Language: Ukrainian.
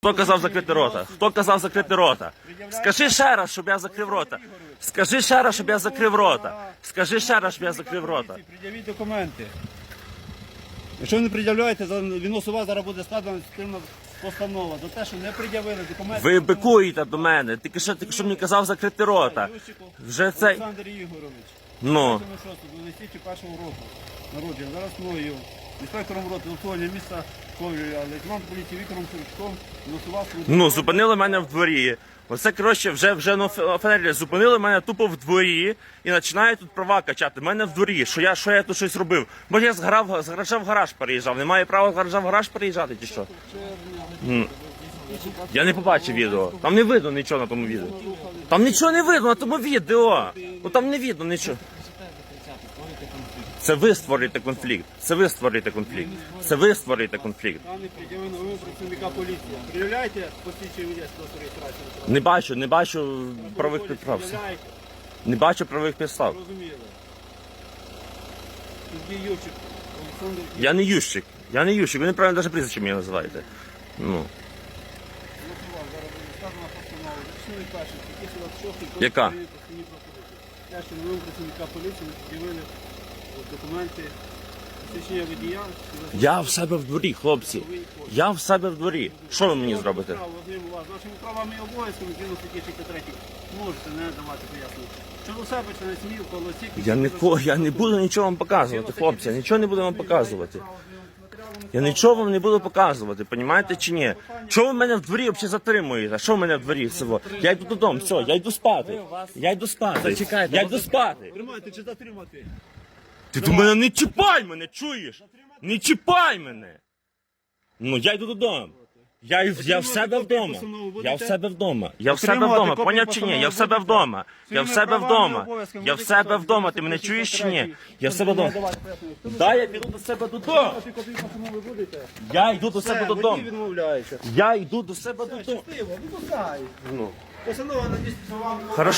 Хто казав закрити рота? Хто казав закрити рота? Скажи ще раз, щоб я закрив рота. Скажи ще раз, щоб я закрив рота. Скажи ще раз, щоб я закрив рота. Пред'явіть документи. Якщо ви не пред'являєте, за- відносно вас зараз буде складена адміністративна постанова за те, що не пред'явили документи. Ви бикуєте до мене. Тільки що, тільки що мені казав закрити рота. Вже цей. Олександр Ігорович. Ну. 6 до листічі першого року народження. Зараз мною, інспектором роти усунення міста Коврія, лейтенант поліції Віктором Сурчком, вас. Ну, зупинили мене в дворі. Оце, коротше, вже вже на фенері зупинили мене тупо в дворі і починають тут права качати. Мене в дворі, що я, що я тут щось робив. Бо я з, гарав, з гаража в гараж переїжджав. Не маю права з гаража в гараж переїжджати чи що? М. Я не побачив відео. Там не видно нічого на тому відео. Там нічого не видно на тому відео. Ну там не видно нічого. Це ви створюєте конфлікт. Це ви створюєте конфлікт. Це ви створюєте конфлікт. Даний пред'явив на вимогу працівника поліції. Посвідчення реєстрації. Не бачу, не бачу правих підстав. Не бачу правих підстав. Розуміли. Сергій Юрчик, Олександр Я не Ющик. Я не Ющик. Ви неправильно навіть прізвище мені називаєте. Ну. Зараз буде сказана постанова. Річний перший, статті 46, Яка? Кодексу України про адміністративні. Те, що на працівника поліції не пред'явили документи посвідчення водія. Я в себе в дворі, хлопці. Я в себе в дворі. Що ви мені зробите? Право, одним вас. Нашими правами і обов'язками, згідно статті 63, можете не давати пояснення. Щодо себе, чи не смів, колосік. Я не, ко- я не буду нічого вам показувати, хлопці. Я нічого не буду вам показувати. Я нічого вам не буду показувати, понімаєте чи ні? Чого ви мене в дворі взагалі затримуєте? Що в мене в дворі всього? Я йду додому, все, я йду спати. Я йду спати. Я йду спати. Тримайте чи затримати? Ти до мене не чіпай мене, чуєш? Не чіпай мене. Ну, я йду додому. Я, я в себе вдома. Я в себе вдома. Я в себе вдома. Поняв чи ні? Я в себе вдома. Я в себе вдома. Я в себе вдома. Ти мене чуєш чи ні? Я в себе вдома. Да, я піду до себе додому. Я йду до себе додому. Я йду до себе додому. Вам. Хорошо.